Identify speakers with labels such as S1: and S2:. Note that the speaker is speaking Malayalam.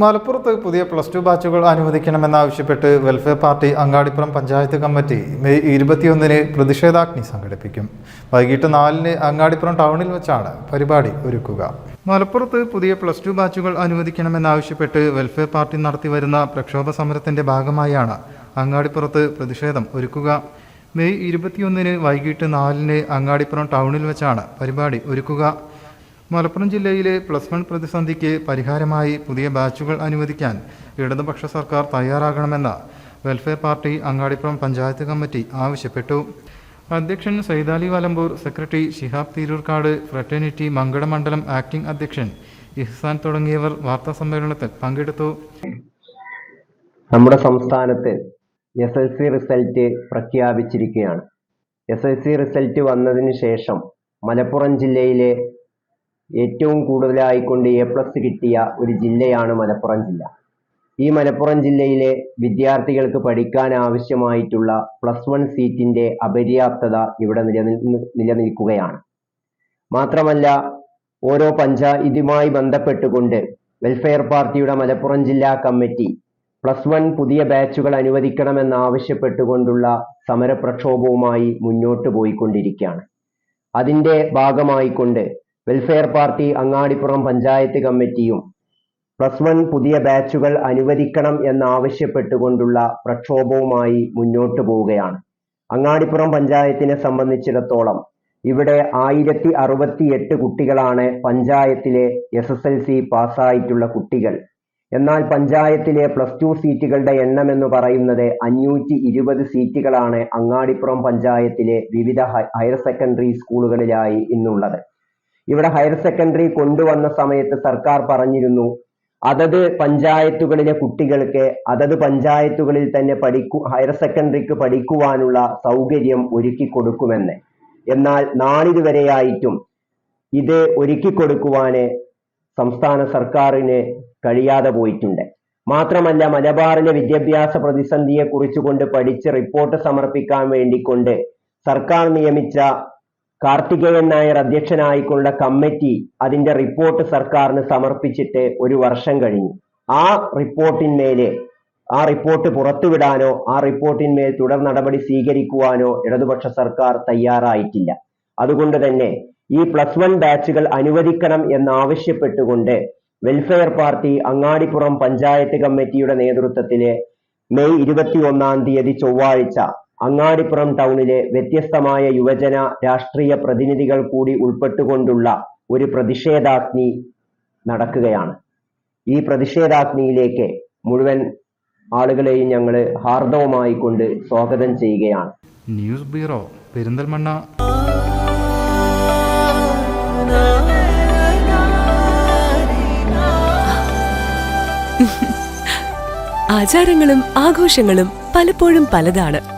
S1: മലപ്പുറത്ത് പുതിയ പ്ലസ് ടു ബാച്ചുകൾ അനുവദിക്കണമെന്നാവശ്യപ്പെട്ട് welfare party Angadipuram panchayat committee May ഇരുപത്തിയൊന്നിന് പ്രതിഷേധാഗ്നി സംഘടിപ്പിക്കും. വൈകിട്ട് നാലിന് അങ്ങാടിപ്പുറം ടൗണിൽ വെച്ചാണ് പരിപാടി ഒരുക്കുക. മലപ്പുറത്ത് പുതിയ പ്ലസ് ടു ബാച്ചുകൾ അനുവദിക്കണമെന്നാവശ്യപ്പെട്ട് വെൽഫെയർ പാർട്ടി നടത്തിവരുന്ന പ്രക്ഷോഭ സമരത്തിന്റെ ഭാഗമായാണ് അങ്ങാടിപ്പുറത്ത് പ്രതിഷേധം ഒരുക്കുക. മെയ് ഇരുപത്തിയൊന്നിന് വൈകിട്ട് നാലിന് അങ്ങാടിപ്പുറം ടൗണിൽ വെച്ചാണ് പരിപാടി ഒരുക്കുക. മലപ്പുറം ജില്ലയിലെ പ്ലസ് വൺ പ്രതിസന്ധിക്ക് പരിഹാരമായി പുതിയ ബാച്ചുകൾ അനുവദിക്കാൻ ഇടതുപക്ഷ സർക്കാർ തയ്യാറാകണമെന്ന് welfare party Angadipuram panchayat committee ആവശ്യപ്പെട്ടു. അധ്യക്ഷൻ സൈതാലി വലമ്പൂർ സെക്രട്ടറി ഷിഹാബ് തിരൂർക്കാട് ഫ്രറ്റേണിറ്റി മണ്ഡലം ആക്ടിംഗ് അധ്യക്ഷൻ ഇഹ്സാൻ തുടങ്ങിയവർ വാർത്താ സമ്മേളനത്തിൽ പങ്കെടുത്തു.
S2: നമ്മുടെ സംസ്ഥാനത്ത് എസ് എൽ സി റിസൾട്ട് പ്രഖ്യാപിച്ചിരിക്കുകയാണ്. എസ് എൽ സി റിസൾട്ട് വന്നതിന് ശേഷം മലപ്പുറം ജില്ലയിലെ ഏറ്റവും കൂടുതലായിക്കൊണ്ട് എ പ്ലസ് കിട്ടിയ ഒരു ജില്ലയാണ് മലപ്പുറം ജില്ല. ഈ മലപ്പുറം ജില്ലയിലെ വിദ്യാർത്ഥികൾക്ക് പഠിക്കാൻ ആവശ്യമായിട്ടുള്ള പ്ലസ് വൺ സീറ്റിന്റെ അപര്യാപ്തത ഇവിടെ നിലനിൽ നിലനിൽക്കുകയാണ്. മാത്രമല്ല ഓരോ പഞ്ചായത്തുമായി ബന്ധപ്പെട്ടുകൊണ്ട് വെൽഫെയർ പാർട്ടിയുടെ മലപ്പുറം ജില്ലാ കമ്മിറ്റി പ്ലസ് വൺ പുതിയ ബാച്ചുകൾ അനുവദിക്കണമെന്നാവശ്യപ്പെട്ടുകൊണ്ടുള്ള സമരപ്രക്ഷോഭവുമായി മുന്നോട്ട് പോയിക്കൊണ്ടിരിക്കുകയാണ്. അതിന്റെ ഭാഗമായിക്കൊണ്ട് വെൽഫെയർ പാർട്ടി അങ്ങാടിപ്പുറം പഞ്ചായത്ത് കമ്മിറ്റിയും പ്ലസ് വൺ പുതിയ ബാച്ചുകൾ അനുവദിക്കണം എന്നാവശ്യപ്പെട്ടുകൊണ്ടുള്ള പ്രക്ഷോഭവുമായി മുന്നോട്ടു പോവുകയാണ്. അങ്ങാടിപ്പുറം പഞ്ചായത്തിനെ സംബന്ധിച്ചിടത്തോളം ഇവിടെ ആയിരത്തി അറുപത്തി എട്ട് കുട്ടികളാണ് പഞ്ചായത്തിലെ എസ് എസ് എൽ സി പാസ്സായിട്ടുള്ള കുട്ടികൾ. എന്നാൽ പഞ്ചായത്തിലെ പ്ലസ് ടു സീറ്റുകളുടെ എണ്ണം എന്ന് പറയുന്നത് അഞ്ഞൂറ്റി ഇരുപത് സീറ്റുകളാണ് അങ്ങാടിപ്പുറം പഞ്ചായത്തിലെ വിവിധ ഹയർ സെക്കൻഡറി സ്കൂളുകളിലായി ഇന്നുള്ളത്. ഇവിടെ ഹയർ സെക്കൻഡറി കൊണ്ടുവന്ന സമയത്ത് സർക്കാർ പറഞ്ഞിരുന്നു അതത് പഞ്ചായത്തുകളിലെ കുട്ടികൾക്ക് അതത് പഞ്ചായത്തുകളിൽ തന്നെ പഠിക്കു ഹയർ സെക്കൻഡറിക്ക് പഠിക്കുവാനുള്ള സൗകര്യം ഒരുക്കി കൊടുക്കുമെന്ന്. എന്നാൽ നാളിതുവരെയായിട്ടും ഇത് ഒരുക്കി കൊടുക്കുവാന് സംസ്ഥാന സർക്കാരിന് കഴിയാതെ പോയിട്ടുണ്ട്. മാത്രമല്ല മലബാറിലെ വിദ്യാഭ്യാസ പ്രതിസന്ധിയെ കുറിച്ചുകൊണ്ട് പഠിച്ച് റിപ്പോർട്ട് സമർപ്പിക്കാൻ വേണ്ടി കൊണ്ട് സർക്കാർ നിയമിച്ച കാർത്തികേയൻ നായർ അധ്യക്ഷനായിക്കൊണ്ട കമ്മിറ്റി അതിന്റെ റിപ്പോർട്ട് സർക്കാരിന് സമർപ്പിച്ചിട്ട് ഒരു വർഷം കഴിഞ്ഞു. ആ റിപ്പോർട്ടിന്മേലെ ആ റിപ്പോർട്ട് പുറത്തുവിടാനോ ആ റിപ്പോർട്ടിന്മേൽ തുടർ നടപടി സ്വീകരിക്കുവാനോ ഇടതുപക്ഷ സർക്കാർ തയ്യാറായിട്ടില്ല. അതുകൊണ്ട് തന്നെ ഈ പ്ലസ് വൺ ബാച്ചുകൾ അനുവദിക്കണം എന്നാവശ്യപ്പെട്ടുകൊണ്ട് വെൽഫെയർ പാർട്ടി അങ്ങാടിപ്പുറം പഞ്ചായത്ത് കമ്മിറ്റിയുടെ നേതൃത്വത്തിൽ മെയ് ഇരുപത്തി ഒന്നാം തീയതി ചൊവ്വാഴ്ച അങ്ങാടിപ്പുറം ടൗണിലെ വ്യത്യസ്തമായ യുവജന രാഷ്ട്രീയ പ്രതിനിധികൾ കൂടി ഉൾപ്പെട്ടുകൊണ്ടുള്ള ഒരു പ്രതിഷേധാഗ്നി നടക്കുകയാണ്. ഈ പ്രതിഷേധാഗ്നിയിലേക്ക് മുഴുവൻ ആളുകളെയും ഞങ്ങൾ ഹാർദവമായി കൊണ്ട് സ്വാഗതം ചെയ്യുകയാണ്.
S1: News bureau Perinthalmanna.
S3: ആചാരങ്ങളും ആഘോഷങ്ങളും പലപ്പോഴും പലതാണ്.